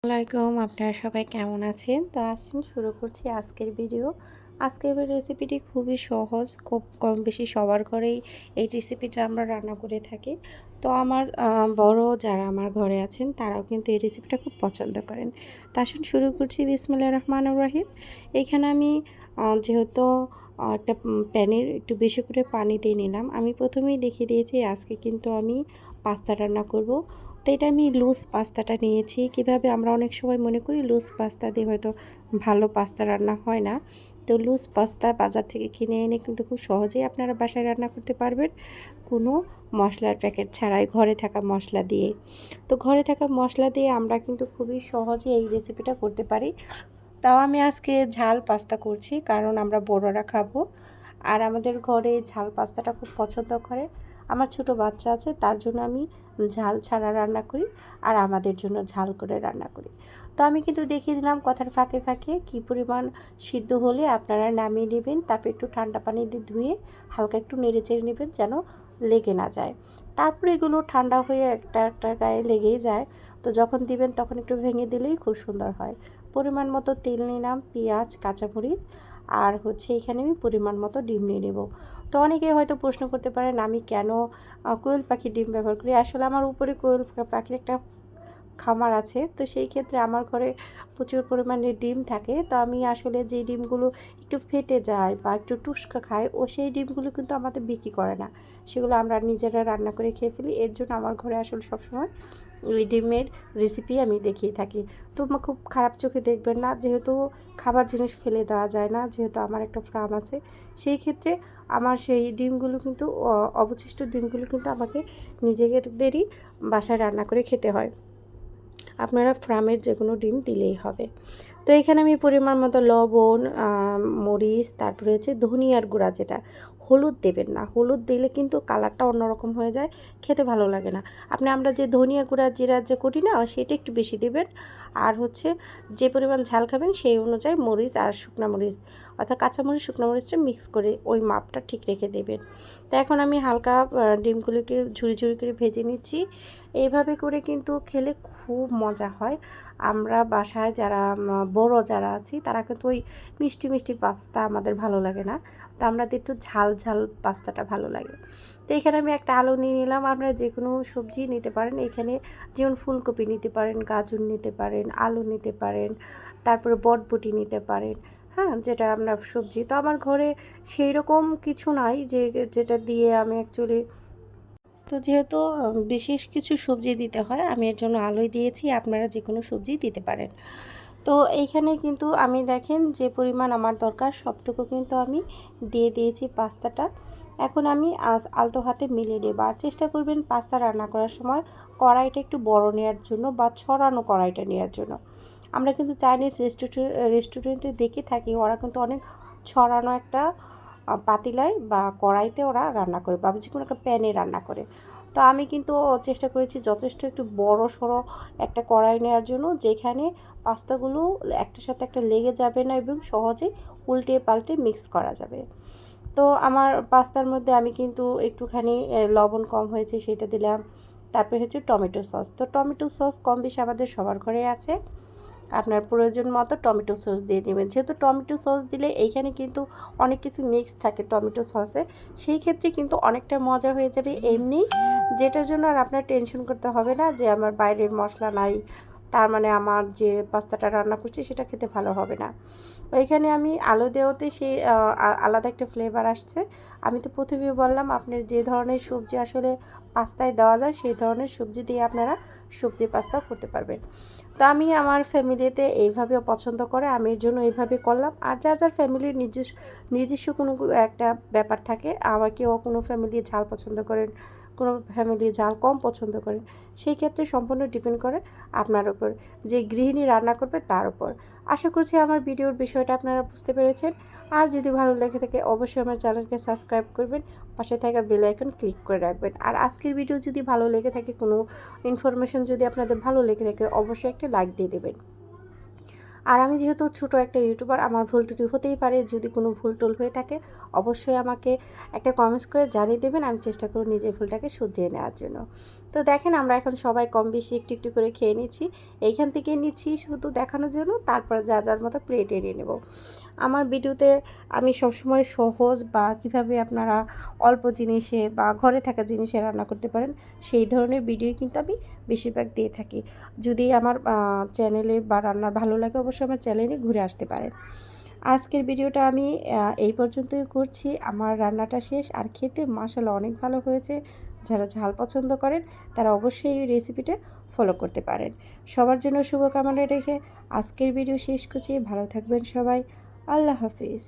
আসসালামাইকুম আপনারা সবাই কেমন আছেন? তো আসুন শুরু করছি আজকের ভিডিও। আজকের রেসিপিটি খুবই সহজ, খুব কম বেশি সবার ঘরেই এই রেসিপিটা আমরা রান্না করে থাকি। তো আমার বড় যারা আমার ঘরে আছেন, তারাও কিন্তু এই রেসিপিটা খুব পছন্দ করেন। তো আসুন শুরু করছি বিসমুল্লাহ রহমান রহিম। এখানে আমি যেহেতু একটা প্যানের একটু বেশি করে পানি দিয়ে নিলাম, আমি প্রথমেই দেখিয়ে দিয়েছি আজকে কিন্তু আমি পাস্তা রান্না করব। তো এটা আমি লুজ পাস্তাটা নিয়েছি। কীভাবে আমরা অনেক সময় মনে করি লুজ পাস্তা দিয়ে হয়তো ভালো পাস্তা রান্না হয় না। তো লুজ পাস্তা বাজার থেকে কিনে এনে কিন্তু খুব সহজেই আপনারা বাসায় রান্না করতে পারবেন। কোনো মশলার প্যাকেট ছাড়াই ঘরে থাকা মশলা দিয়ে। তো ঘরে থাকা মশলা দিয়ে আমরা কিন্তু খুবই সহজে এই রেসিপিটা করতে পারি। তাও আমি আজকে ঝাল পাস্তা করছি, কারণ আমরা বড়রা খাব। আর আমাদের ঘরে ঝাল পাস্তাটা খুব পছন্দ করে। আমার ছোট বাচ্চা আছে, তার জন্য আমি ঝাল ছাড়া রান্না করি আর আমাদের জন্য ঝাল করে রান্না করি। তো আমি কিন্তু দেখিয়ে দিলাম কথার ফাঁকে ফাঁকে কী পরিমাণ সিদ্ধ হলে আপনারা নামিয়ে নেবেন, তারপর একটু ঠান্ডা পানি দিয়ে ধুয়ে হালকা একটু নেড়ে চেড়ে নেবেন যেন লেগে না যায়। তারপরে এগুলো ঠান্ডা হয়ে একটা একটা গায়ে লেগেই যায়। তো যখন দিবেন তখন একটু ভেঙে দিলেই খুব সুন্দর হয়। পরিমাণ মতো তেল নিলাম, পেঁয়াজ, কাঁচামরিচ, আর হচ্ছে এখানে আমি পরিমাণ মতো ডিম নিয়ে নেব। তো অনেকে হয়তো প্রশ্ন করতে পারেন, আমি কেন কোয়েল পাখির ডিম ব্যবহার করি? আসলে আমার উপরে কোয়েল পাখির একটা খামার আছে, তো সেই ক্ষেত্রে আমার ঘরে প্রচুর পরিমাণে ডিম থাকে। তো আমি আসলে যে ডিমগুলো একটু ফেটে যায় বা একটু টুস্কা খায়, ও সেই ডিমগুলো কিন্তু আমাদের বিক্রি করে না। সেগুলো আমরা নিজেরা রান্না করে খেয়ে ফেলি। এর জন্য আমার ঘরে আসলে সবসময় ডিমের রেসিপি আমি দেখিয়ে থাকি। তো খুব খারাপ চোখে দেখবেন না, যেহেতু খাবার জিনিস ফেলে দেওয়া যায় না, যেহেতু আমার একটা ফার্ম আছে, সেই ক্ষেত্রে আমার সেই ডিমগুলো কিন্তু অবশিষ্ট ডিমগুলো কিন্তু আমাকে নিজেদেরই বাসায় রান্না করে খেতে হয়। আপনারা ফার্মের যে কোনো ডিম দিলেই হবে। তো এখানে আমি পরিমাণ মতো লবণ মরিচ, তারপরে হচ্ছে ধনিয়ার গুঁড়া যেটা, হলুদ দেবেন না। হলুদ দিলে কিন্তু কালারটা অন্যরকম হয়ে যায়, খেতে ভালো লাগে না। আপনি আমরা যে ধনিয়া গুঁড়া জিরা যে করি না, সেটা একটু বেশি দেবেন। আর হচ্ছে যে পরিমাণ ঝাল খাবেন, সেই অনুযায়ী মরিচ আর শুকনো মরিচ, অর্থাৎ কাঁচামরিচ শুকনো মরিচটা মিক্স করে ওই মাপটা ঠিক রেখে দেবেন। তো এখন আমি হালকা ডিমগুলিকে ঝুড়ি ঝুড়ি করে ভেজে নিচ্ছি। এইভাবে করে কিন্তু খেলে খুব মজা হয়। আমরা বাসায় যারা বড় যারা আছি, তারা কিন্তু ওই মিষ্টি মিষ্টি পাস্তা আমাদের ভালো লাগে না। তো আমরা একটু ঝাল ঝাল পাস্তাটা ভালো লাগে। তো এখানে আমি একটা আলু নিয়ে নিলাম। আপনারা যে কোনো সবজি নিতে পারেন। এখানে যেমন ফুলকপি নিতে পারেন, গাজর নিতে পারেন, আলু নিতে পারেন, তারপরে বটবটি নিতে পারেন হ্যাঁ যেটা আমরা সবজি। তো আমার ঘরে সেই রকম কিছু নাই যে, যেটা দিয়ে আমি অ্যাকচুয়ালি তো যেহেতু বিশেষ কিছু সবজি দিতে হয়, আমি এর জন্য আলুই দিয়েছি, আপনারা যে কোনো সবজি দিতে পারেন। তো এইখানে কিন্তু আমি দেখেন যে পরিমাণ আমার দরকার, সবটুকু কিন্তু আমি দিয়ে দিয়েছি পাস্তাটা। এখন আমি আজ আলতো হাতে মিলিয়ে নেব। আর চেষ্টা করবেন পাস্তা রান্না করার সময় কড়াইটা একটু বড় নেওয়ার জন্য বা ছড়ানো কড়াইটা নেওয়ার জন্য। আমরা কিন্তু চাইনিজ রেস্টুরেন্ট রেস্টুরেন্টে দেখে থাকি, ওরা কিন্তু অনেক ছড়ানো একটা পাতিলায় বা কড়াইতে ওরা রান্না করে বা যে কোনো একটা প্যানে রান্না করে। তো আমি কিন্তু চেষ্টা করেছি যথেষ্ট একটু বড় সড়ো একটা কড়াই নেওয়ার জন্য, যেখানে পাস্তাগুলো একটার সাথে একটা লেগে যাবে না এবং সহজে উল্টে পাল্টে মিক্স করা যাবে। তো আমার পাস্তার মধ্যে আমি কিন্তু একটুখানি লবণ কম হয়েছে সেটা দিলাম। তারপরে হচ্ছে টমেটো সস। তো টমেটো সস কম বেশি আমাদের সবার ঘরে আছে। আপনার প্রয়োজন মতো টমেটো সস দিয়ে দেবেন। যেহেতু টমেটো সস দিলে এইখানে কিন্তু অনেক কিছু মিক্স থাকে টমেটো সসে, সেই ক্ষেত্রে কিন্তু অনেকটা মজা হয়ে যাবে। এমনি যেটার জন্য আর আপনার টেনশন করতে হবে না যে আমার বাইরের মশলা নাই, তার মানে আমার যে পাস্তাটা রান্না করছি সেটা খেতে ভালো হবে না। ওইখানে আমি আলু দেওয়াতে সেই আলাদা একটা ফ্লেভার আসছে। আমি তো প্রথমেই বললাম আপনার যে ধরনের সবজি আসলে পাস্তায় দেওয়া যায়, সেই ধরনের সবজি দিয়ে আপনারা সবজি পাস্তা করতে পারবেন। তো আমি আমার ফ্যামিলিতে এইভাবে পছন্দ করে, আমি এর জন্য এইভাবে করলাম। আর যার যার ফ্যামিলির নিজস্ব নিজস্ব কোনো একটা ব্যাপার থাকে আমার কেউ কোনো ফ্যামিলি ঝাল পছন্দ করেন কোনো ফ্যামিলি ঝাল কম পছন্দ করেন সেই ক্ষেত্রে সম্পূর্ণ ডিপেন্ড করে আপনার উপর। যে গৃহিণী রান্না করবে তার উপর। আশা করছি আমার ভিডিওর বিষয়টা আপনারা বুঝতে পেরেছেন। আর যদি ভালো লেগে থাকে, অবশ্যই আমার চ্যানেলকে সাবস্ক্রাইব করবেন। পাশে থাকা বেল আইকন ক্লিক করে রাখবেন। আর আজকের ভিডিও যদি ভালো লেগে থাকে, কোনো ইনফরমেশন যদি আপনাদের ভালো লেগে থাকে, অবশ্যই একটা লাইক দিয়ে দেবেন। আর আমি যেহেতু ছোট একটা ইউটিউবার, আমার ভুল টুটি হতেই পারে। যদি কোনো ভুল টুল হয়ে থাকে, অবশ্যই আমাকে একটা কমেন্টস করে জানিয়ে দেবেন। আমি চেষ্টা করব নিজের ভুলটাকে শুধরিয়ে নেওয়ার জন্য। তো দেখেন, আমরা এখন সবাই কম বেশি একটু একটু করে খেয়ে নিচ্ছি। এইখান থেকে নিচ্ছি শুধু দেখানোর জন্য, তারপর যা, যার মতো প্লেট এনে নেব। আমার ভিডিওতে আমি সবসময় সহজ বা কীভাবে আপনারা অল্প জিনিসে বা ঘরে থাকা জিনিসে রান্না করতে পারেন, সেই ধরনের ভিডিও কিন্তু আমি বেশিরভাগ দিয়ে থাকি। যদি আমার চ্যানেলে বা রান্নার ভালো লাগে, অবশ্যই আমার চ্যানেলে ঘুরে আসতে পারেন। আজকের ভিডিওটা আমি এই পর্যন্তই করছি। আমার রান্নাটা শেষ। আর খেতে মশালা অনেক ভালো হয়েছে। যারা ঝাল পছন্দ করেন, তারা অবশ্যই এই রেসিপিটা ফলো করতে পারেন। সবার জন্য শুভকামনা রেখে আজকের ভিডিও শেষ করছি। ভালো থাকবেন সবাই। আল্লাহ হাফিজ।